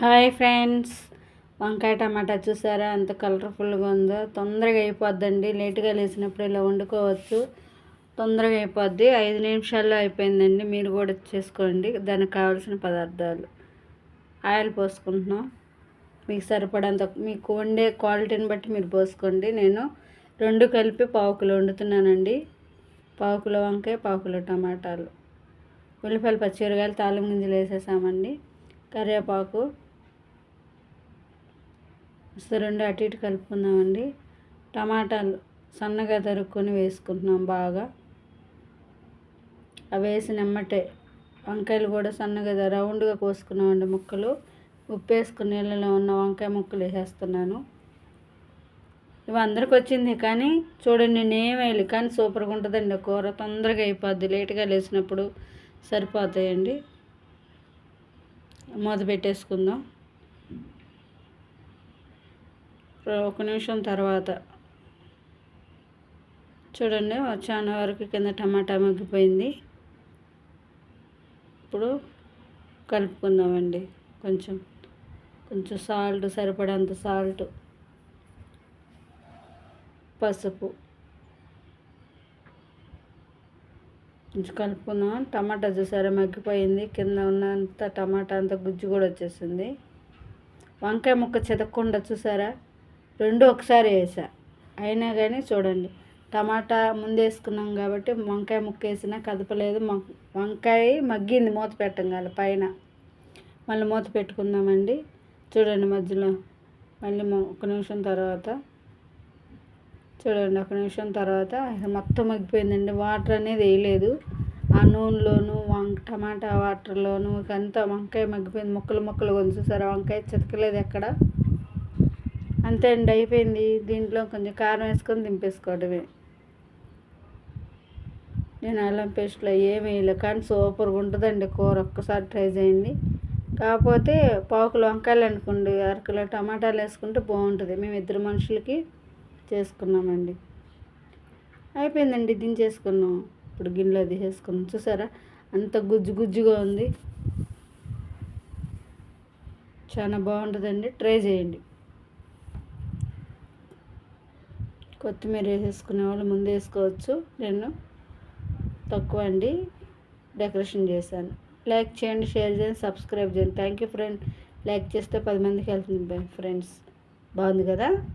Hi friends. వంకాయ టమాటా చూసారా? ఎంత కలర్ఫుల్గా ఉందో. తొందరగా అయిపోద్దండి. లేటుగా లేచినప్పుడు ఇలా వండుకోవచ్చు. తొందరగా అయిపోద్ది. ఐదు నిమిషాల్లో అయిపోయిందండి. మీరు కూడా చేసుకోండి. దానికి కావాల్సిన పదార్థాలు. ఆయిల్ పోసుకుంటున్నాం. మీకు సరిపడంత మీకు వండే క్వాలిటీని బట్టి మీరు పోసుకోండి. నేను రెండు కలిపి పావు కిలో వండుతున్నానండి. పావు కిలో వంకాయ పావు కిలో టమాటాలు. ఉల్లిపాయలు పచ్చిమిరకాయలు తాళం గింజలు వేసేసామండి. కరివేపాకు రెండు అటు ఇటు కలుపుకుందామండి. టమాటాలు సన్నగా తరుక్కొని వేసుకుంటున్నాం బాగా. అవి వేసి నిమ్మటే వంకాయలు కూడా సన్నగా రౌండ్గా కోసుకున్నామండి ముక్కలు. ఉప్పు వేసుకుని నీళ్ళలో ఉన్న వంకాయ ముక్కలు వేసేస్తున్నాను. ఇవి అందరికి వచ్చింది కానీ చూడండి నేను వేయాలి కానీ సూపర్గా ఉంటుందండి. కూర తొందరగా అయిపోద్ది. లేట్గా లేచినప్పుడు సరిపోతాయండి. మూత పెట్టేసుకుందాం. ఒక నిమిషం తర్వాత. చూడండి చాలా వరకు కింద టమాటా మగ్గిపోయింది. ఇప్పుడు కలుపుకుందామండి. కొంచెం కొంచెం సాల్ట్ సరిపడంత సాల్ట్ పసుపు. కొంచెం కలుపుకుందాం. టమాటా చూసారా మగ్గిపోయింది. కింద ఉన్నంత టమాటా అంత గుజ్జు కూడా వచ్చేసింది. వంకాయ ముక్క చెదక్కుండా చూసారా? రెండు ఒకసారి వేసా. అయినా కానీ చూడండి. టమాటా ముందు వేసుకున్నాం కాబట్టి వంకాయ ముక్క వేసినా కదపలేదు. వంకాయ మగ్గింది మూత పెట్టంగాలి పైన. మళ్ళీ మూత పెట్టుకుందామండి. చూడండి మధ్యలో. మళ్ళీ ఒక నిమిషం తర్వాత. చూడండి ఒక నిమిషం తర్వాత. మొత్తం మగ్గిపోయిందండి. వాటర్ అనేది వేయలేదు. ఆ నూనెలోను వంక టమాటా వాటర్లోను అంతా వంకాయ మగ్గిపోయింది. ముక్కలు ముక్కలు కొంచెం సరే వంకాయ చితకలేదు ఎక్కడ. అంతే అండి అయిపోయింది. దీంట్లో కొంచెం కారం వేసుకొని దింపేసుకోవడమే. నేను అల్లం పేస్ట్లో ఏమి కానీ సూపర్గా ఉంటుందండి కూర. ఒక్కసారి ట్రై చేయండి. కాకపోతే పావుకులు వంకాయలు అనుకోండి అరకిలో టమాటాలు వేసుకుంటే బాగుంటుంది. మేము ఇద్దరు మనుషులకి చేసుకున్నామండి. అయిపోయిందండి దించేసుకున్నాం. ఇప్పుడు గిన్నెలో తీసేసుకున్నాం. చూసారా? అంత గుజ్జు గుజ్జుగా ఉంది. చాలా బాగుంటుందండి. ట్రై చేయండి. కొత్తిమీర వేసేసుకునే వాళ్ళు ముందు వేసుకోవచ్చు. నేను తక్కువ అండి డెకరేషన్ చేశాను. లైక్ చేయండి షేర్ చేయండి సబ్స్క్రైబ్ చేయండి. Thank you friend. లైక్ చేస్తే పది మందికి వెళ్తుంది ఫ్రెండ్స్. బాగుంది కదా?